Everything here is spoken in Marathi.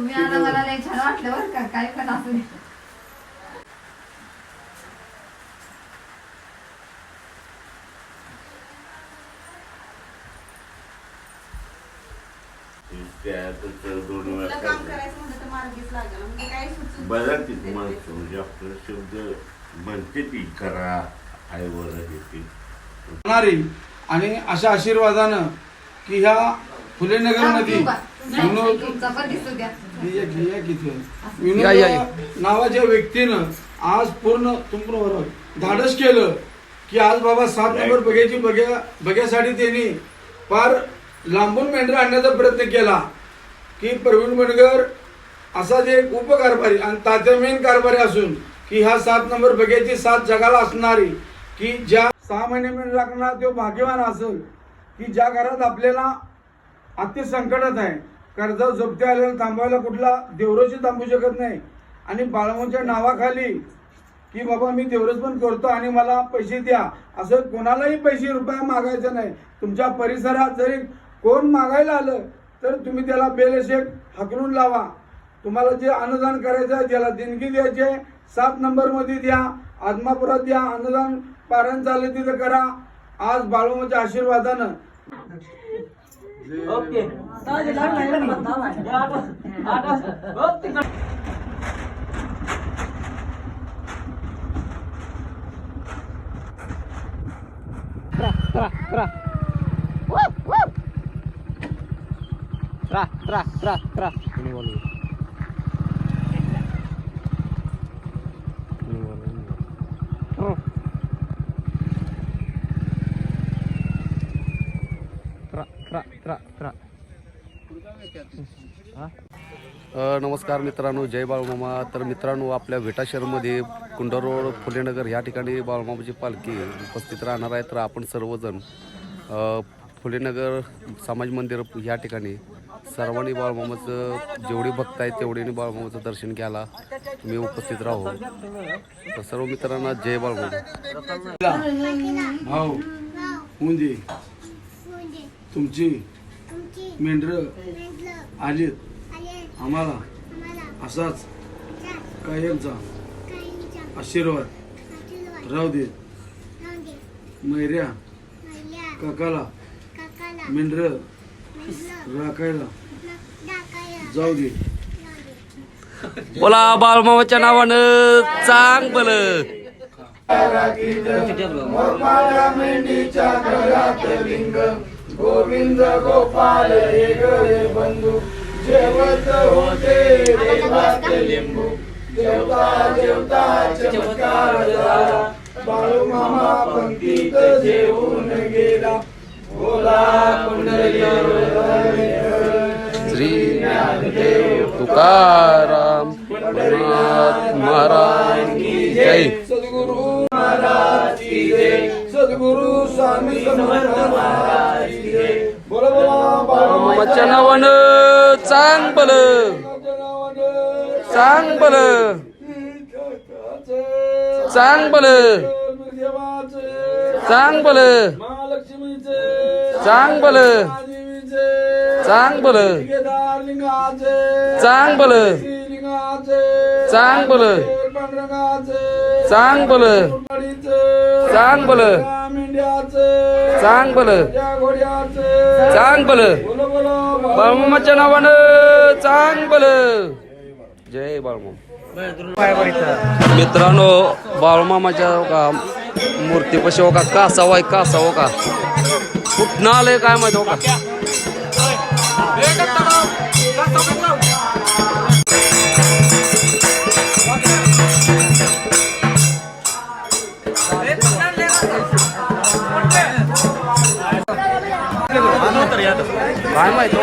तुम्ही आला मला लय छान वाटलं बरं का काय पण असू दे. त्यातच दोन तुला वेळा काम करायचं म्हणलं तर मार्गीच लागेल. म्हणजे काय सुचत बरं ती तुम्हाला म्हणजे आपलं शब्द म्हणते ती करा आहे वर येते होणारी. आणि अशा आशीर्वादानं की ह्या फुलेनगर नावाच्या व्यक्तीनं आज पूर्ण तुमचं धाडस केलं की आज बाबा सात नंबर बघ्याची बघ्या बघ्यासाठी त्यांनी फार लांबून मेंढर आणण्याचा प्रयत्न केला की प्रवीण बनगर असा जे एक उपकारभारी आणि तात्या मेन कारभारी असून की ह्या सात नंबर बघ्याची सात जगाला असणारी की ज्या सहा महिने मेंढर राखणार तो भाग्यवान असेल की ज्या घरात आपल्याला अति संकटात आहे कर्ज जप्ती आल्यानं थांबवायला कुठला देवरोशी थांबू शकत नाही. आणि बाळमाच्या नावाखाली की बाबा मी देवरस पण करतो आणि मला पैसे द्या असं कोणालाही पैसे रुपया मागायचं नाही. तुमच्या परिसरात जरी कोण मागायला आलं तर तुम्ही त्याला बेलशेक हकलून लावा. तुम्हाला जे अन्नदान करायचं आहे त्याला देणगी द्यायची आहे. सात नंबरमध्ये द्या आदमापुरात द्या अन्नदान पारण चाललं तिथं करा. आज बाळूमाच्या आशीर्वादानं. Okay Tra, tra, tra, tra. Ini walu. नमस्कार मित्रांनो जय बाळमामा. तर मित्रांनो आपल्या विटा शहरमध्ये कुंडा रोड फुलेनगर ह्या ठिकाणी बाळमामाची पालखी उपस्थित राहणार आहे. तर आपण सर्वजण फुलेनगर समाज मंदिर ह्या ठिकाणी सर्वांनी बाळमामाचं जेवढी भक्त आहेत तेवढीने बाळमामाचं दर्शन घ्यायला तुम्ही उपस्थित राहू. तर सर्व मित्रांना जय बाळमामा. तुमची मेंढर आलीत. आम्हाला असाच कायमचा आशीर्वाद राहू दे. मैऱ्या काकाला मेंढर राखायला जाऊ दे. बोला बाळमामाच्या नावानं चांग बलं. गोविंद गोपाल हे गळे बंधू. जेवत होते देवात लिंबू. जेवता जेवता चमत्कार झाला. बाळू मामा पंक्तीत जेवून गेला. बोला कुंडली श्री ज्ञानदेव तुकाराम महाराज की जय. सद्गुरु महाराज की जय. सद्गुरु स्वामी समर्थ महाराज. रामाच्या नावानं चांगल चांगल चांगल चांगल चांगल चांगल चांगल चांगल सांग बल सांग बल सांग बल सांग बल बाळमामाच्या नावानं चांग बल जय बाळमा मित्रांनो बाळमामाच्या का मूर्ती पशी हो का सवाय का सव का कुठं आलंय काय माहिती हो का याद. काय माहिती